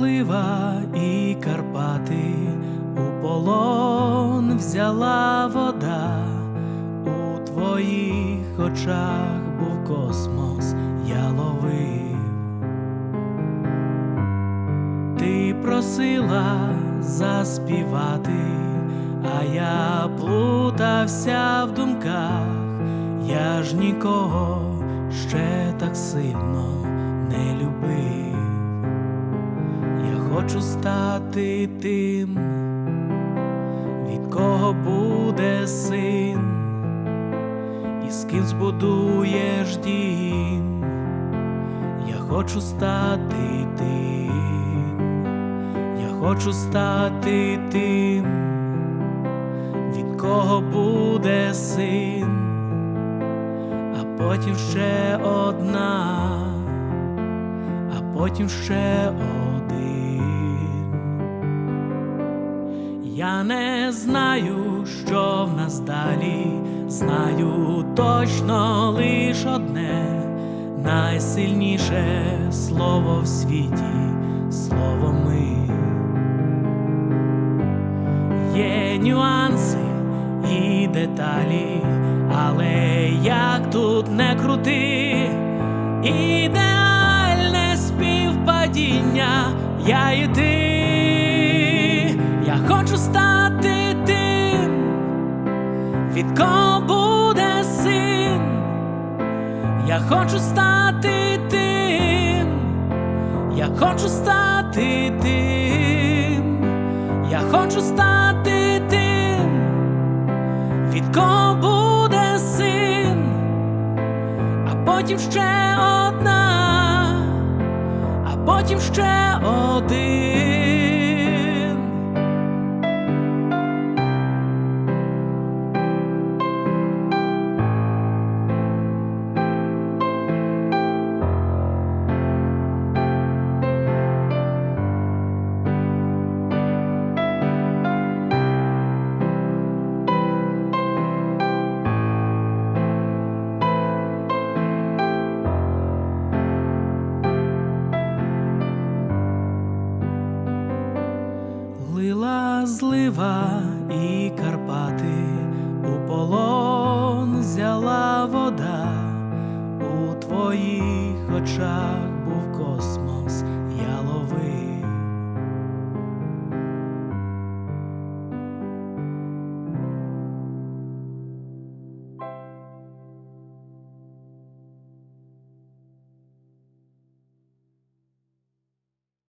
злива і Карпати, у полон взяла вода, у твоїх очах був космос, я ловив. Ти просила заспівати, а я плутався в думках, я ж нікого ще хочу стати тим, від кого буде син, і з ким збудуєш дім. Я хочу стати тим, я хочу стати тим, від кого буде син, а потім ще одна, а потім ще один. Я не знаю, що в нас далі, знаю точно лиш одне, найсильніше слово в світі, слово ми. Є нюанси і деталі, але як тут не крути, ідеальне співпадіння, я і ти. Хочу стати тим, від кого буде син. Я хочу стати тим, я хочу стати тим, я хочу стати тим, від кого буде син, а потім ще одна, а потім ще один. Злива і Карпати, у полон взяла вода, у твоїх очах був космос,